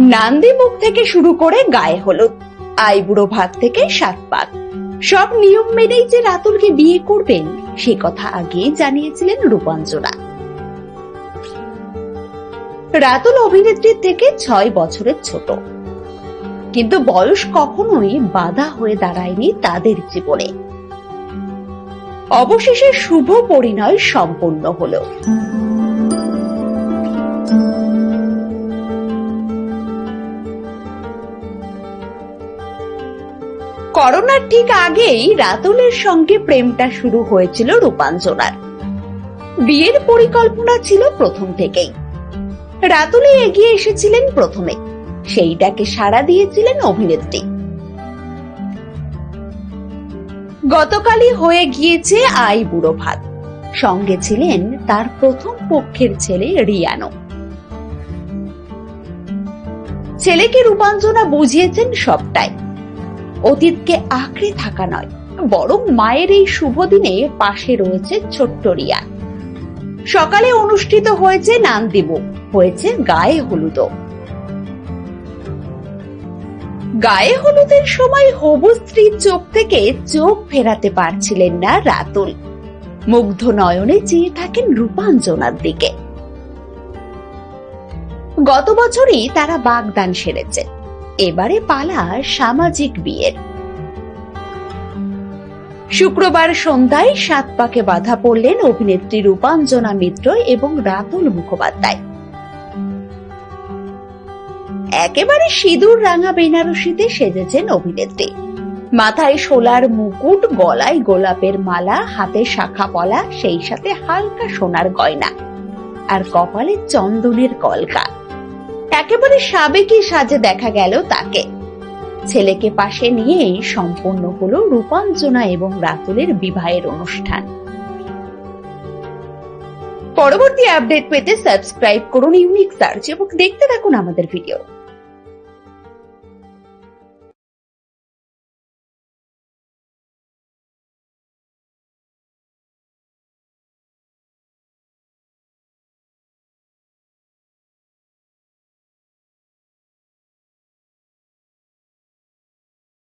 নান্দি মুখ থেকে শুরু করে গায়ে হলুদ আইবুড়ো ভাত থেকে সাত পাক সব নিয়ম মেনেই যে রাতুলকে বিয়ে করবেন, সে কথা আগেই জানিয়েছিলেন রূপাঞ্জনা। রাতুল অভিনেত্রীর থেকে ছয় বছরের ছোট। কিন্তু বয়স কখনোই বাধা হয়ে দাঁড়ায়নি তাদের জীবনে। অবশেষে শুভ পরিণয় সম্পন্ন হলো। করোনার ঠিক আগেই রাতুলের সঙ্গে প্রেমটা শুরু হয়েছিল রূপাঞ্জনার। বিয়ের পরিকল্পনা ছিল প্রথম থেকেই। রাতুলে এগিয়ে এসেছিলেন প্রথমে। সেইটাকে সাড়া দিয়েছিলেন অভিনেত্রী। গতকালই হয়ে গিয়েছে আই বুড়ো ভাত। সঙ্গে ছিলেন তার প্রথম পক্ষের ছেলে রিয়ানো। ছেলেকে রূপাঞ্জনা বুঝিয়েছেন সবটাই। অতীতকে আঁকড়ে থাকা নয়, বরং মায়ের এই শুভ দিনে পাশে রয়েছে ছোট্ট রিয়া। সকালে অনুষ্ঠিত হয়েছে নান্দিব, হয়েছে গায়ে হলুদও। গায়ে হলুদের সময় হবু স্ত্রীর চোখ থেকে চোখ ফেরাতে পারছিলেন না রাতুল। মুগ্ধ নয়নে চেয়ে থাকেন রূপাঞ্জনার দিকে। গত বছরই তারা বাগদান সেরেছে। এবারে পালা সামাজিক বিয়ের। শুক্রবার সন্ধ্যায় সাত পাকে বাধা পড়লেন অভিনেত্রী রূপাঞ্জনা মিত্র এবং রাতুল মুখোপাধ্যায়। একেবারে সিঁদুর রাঙা বেনারসিতে সেজেছেন অভিনেত্রী। মাথায় শোলার মুকুট, গলায় গোলাপের মালা, হাতে শাখা পলা, সেই সাথে হালকা সোনার গয়না। আর কপালে চন্দনের কলকা। একেবারে সাবেকি সাজে দেখা গেল তাকে। ছেলেকে পাশে নিয়েই সম্পন্ন হলো রূপাঞ্জনা এবং রাতুলের বিবাহের অনুষ্ঠান। পরবর্তী আপডেট পেতে সাবস্ক্রাইব করুন ইউনিক সার্চ এবং দেখতে থাকুন আমাদের ভিডিও